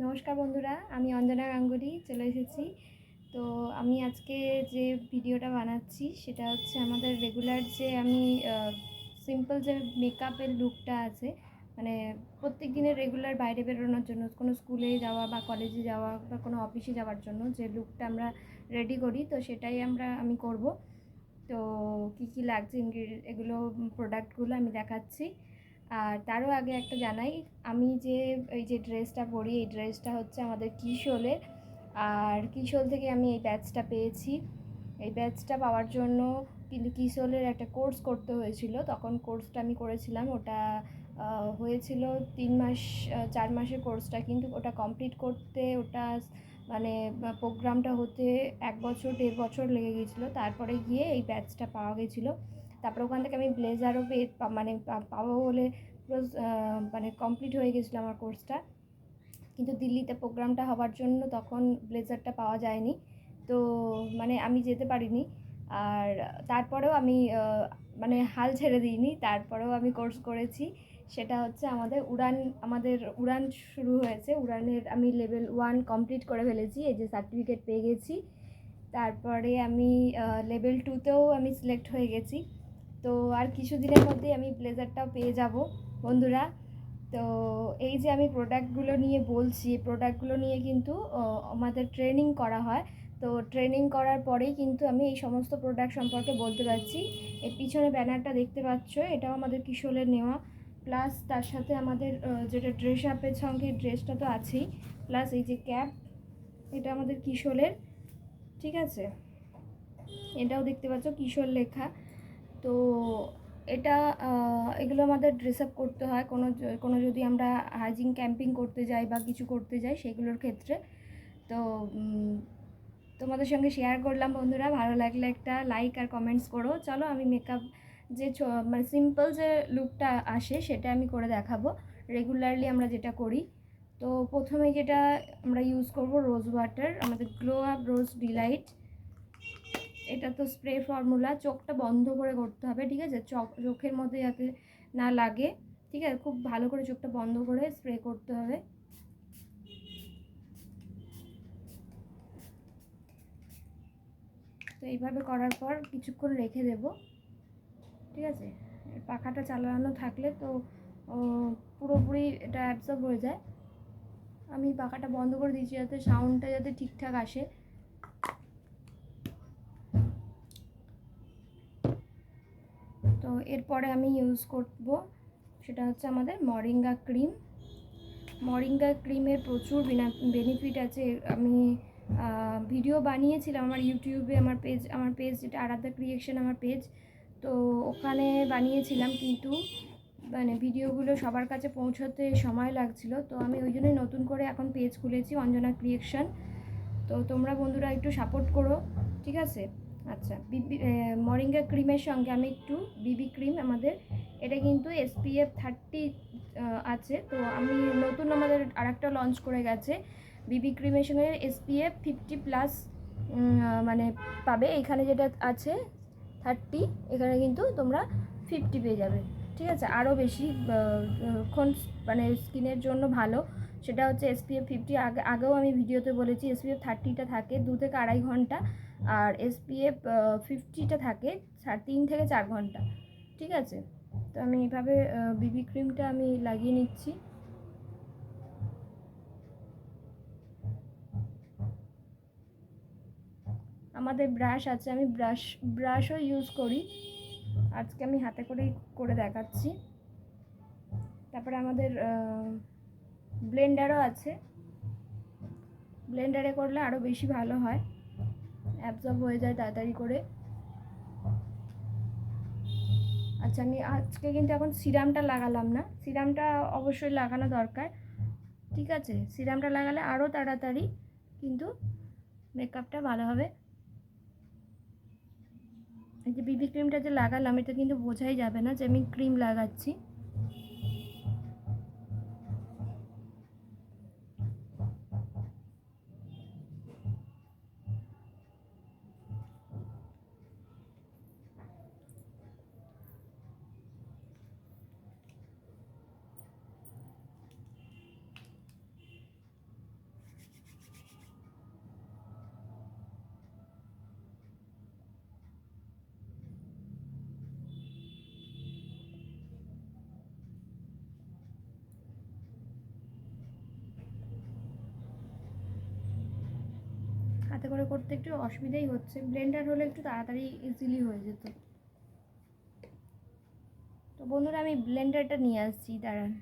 নমস্কার বন্ধুরা, আমি অঞ্জনা গাঙ্গুলি, চলে এসেছি। তো আমি আজকে যে ভিডিওটা বানাচ্ছি, সেটা হচ্ছে আমাদের রেগুলার যে আমি সিম্পল যে মেকআপের লুকটা আছে মানে প্রত্যেক দিনের রেগুলার বাইরে বেরোনোর জন্য, কোনো স্কুলে যাওয়া বা কলেজে যাওয়া বা কোনো অফিসে যাওয়ার জন্য যে লুকটা আমরা রেডি করি, তো সেটাই আমরা, আমি করব। তো কী কী লাগছে এগুলো প্রোডাক্টগুলো আমি দেখাচ্ছি। আর তারও আগে একটা জানাই, আমি যে এই যে ড্রেসটা পরি, এই ড্রেসটা হচ্ছে আমাদের কিশোলের। আর কিশোল থেকে আমি এই ব্যাচটা পেয়েছি। এই ব্যাচটা পাওয়ার জন্য কিন্তু কিশোলের একটা কোর্স করতে হয়েছিল। তখন কোর্সটা আমি করেছিলাম। ওটা হয়েছিল তিন মাস চার মাসের কোর্সটা। কিন্তু ওটা কমপ্লিট করতে, ওটা মানে প্রোগ্রামটা হতে এক বছর, দেড় বছর লেগে গিয়েছিল। তারপরে গিয়ে এই ব্যাচটা পাওয়া গেছিল তারপর ওখান থেকে আমি ব্লেজারও পেয়ে মানে পাবো বলে পুরো মানে কমপ্লিট হয়ে গেছিল আমার কোর্সটা কিন্তু দিল্লিতে প্রোগ্রামটা হওয়ার জন্য তখন ব্লেজারটা পাওয়া যায়নি। তো মানে আমি যেতে পারিনি। আর তারপরেও আমি মানে হাল ছেড়ে দিইনি। তারপরেও আমি কোর্স করেছি। সেটা হচ্ছে আমাদের উড়ান আমাদের উড়ান শুরু হয়েছে। উড়ানের আমি লেভেল ওয়ান কমপ্লিট করে ফেলেছি। এই যে সার্টিফিকেট পেয়ে গেছি। তারপরে আমি লেভেল টুতেও আমি সিলেক্ট হয়ে গেছি। তো আর কিছুদিনের মধ্যেই আমি ব্লেজারটাও পেয়ে যাব, বন্ধুরা। তো এই যে আমি প্রোডাক্টগুলো নিয়ে বলছি প্রোডাক্টগুলো নিয়ে কিন্তু আমাদের ট্রেনিং করা হয়। তো ট্রেনিং করার পরেই কিন্তু আমি এই সমস্ত প্রোডাক্ট সম্পর্কে বলতে পারছি। এর পিছনে ব্যানারটা দেখতে পাচ্ছ, এটাও আমাদের কিশোরের নেওয়া। প্লাস তার সাথে আমাদের যেটা ড্রেস আপের সঙ্গে ড্রেসটা তো আছেই। প্লাস এই যে ক্যাপ এটা আমাদের কিশোরের, ঠিক আছে? এটাও দেখতে পাচ্ছ, কিশোর লেখা। তো এটা এগুলো আমাদের ড্রেস আপ করতে হয়। কোনো কোনো যদি আমরা হাইজিং ক্যাম্পিং করতে যাই বা কিছু করতে যাই, সেগুলোর ক্ষেত্রে। তো তোমাদের সঙ্গে শেয়ার করলাম বন্ধুরা, ভালো লাগলে একটা লাইক আর কমেন্টস করো। চলো আমি মেকআপ যে মানে সিম্পল যে লুকটা আসে, সেটা আমি করে দেখাবো। রেগুলারলি আমরা যেটা করি। তো প্রথমে যেটা আমরা ইউজ করব রোজ ওয়াটার আমাদের গ্লো আপ রোজ ডিলাইট এটা তো স্প্রে ফর্মুলা চোখটা বন্ধ করে করতে হবে, ঠিক আছে? চোখ চোখের মধ্যে যাতে না লাগে, ঠিক আছে? খুব ভালো করে চোখটা বন্ধ করে স্প্রে করতে হবে। তো এইভাবে করার পর কিছুক্ষণ রেখে দেব, ঠিক আছে? পাখাটা চালানো থাকলে তো পুরোপুরি এটা অ্যাবজর্ব হয়ে যায়। আমি পাখাটা বন্ধ করে দিয়েছি যাতে সাউন্ডটা যাতে ঠিকঠাক আসে। এরপরে আমি ইউজ করব সেটা হচ্ছে আমাদের মরিঙ্গা ক্রিম। মরিঙ্গা ক্রিমের প্রচুর বেনিফিট আছে। আমি ভিডিও বানিয়েছিলাম আমার ইউটিউবে আমার পেজ আমার পেজ যেটা আরাধ্যা ক্রিয়েশন আমার পেজ তো ওখানে বানিয়েছিলাম কিন্তু মানে ভিডিওগুলো সবার কাছে পৌঁছতে সময় লাগছিল। তো আমি ওই জন্যই নতুন করে এখন পেজ খুলেছি, অঞ্জনা ক্রিয়েশন তো তোমরা বন্ধুরা একটু সাপোর্ট করো, ঠিক আছে? আচ্ছা বিবি মরিঙ্গা ক্রিমের সঙ্গে আমি একটু বিবি ক্রিম আমাদের, এটা কিন্তু এসপিএফ থার্টি আছে। তো আমি নতুন আমাদের আরেকটা লঞ্চ করে গেছে। বিবি ক্রিমের সঙ্গে এসপিএফ ফিফটি প্লাস মানে পাবে। এখানে যেটা আছে থার্টি এখানে কিন্তু তোমরা ফিফটি পেয়ে যাবে। ঠিক আছে? আরও বেশি ক্ষণ মানে স্কিনের জন্য ভালো। সেটা হচ্ছে এসপিএফ ফিফটি আগে, আগেও আমি ভিডিওতে বলেছি এসপিএফ থার্টিটা থাকে, দু থেকে আড়াই ঘণ্টা। আর এসপিএফ ফিফটিটা থাকে তিন থেকে চার ঘণ্টা, ঠিক আছে? তো আমি এইভাবে বিবি ক্রিমটা আমি লাগিয়ে নিচ্ছি। আমাদের ব্রাশ আছে, আমি ব্রাশ ব্রাশও ইউজ করি। আজকে আমি হাতে করেই করে দেখাচ্ছি। তারপরে আমাদের ব্লেন্ডারও আছে। ব্লেন্ডারে করলে আরও বেশি ভালো হয়। অ্যাবজর্ব হয়ে যায় তাড়াতাড়ি করে। আচ্ছা আমি আজকে কিন্তু এখন সিরামটা লাগালাম না। সিরামটা অবশ্যই লাগানো দরকার। ঠিক আছে, সিরামটা লাগালে আরও তাড়াতাড়ি কিন্তু মেকআপটা ভালো হবে। এই যে বিবি ক্রিমটা যে লাগালাম, এটা কিন্তু বোঝাই যাবে না যে আমি ক্রিম লাগাচ্ছি। করে করতে একটু অসুবিধাই হচ্ছে। ব্লেন্ডার হলে একটু তাড়াতাড়ি ইজিলি হয়ে যেত। তো বন্ধুরা, আমি ব্লেন্ডারটা নিয়ে আসছি, দাঁড়ান।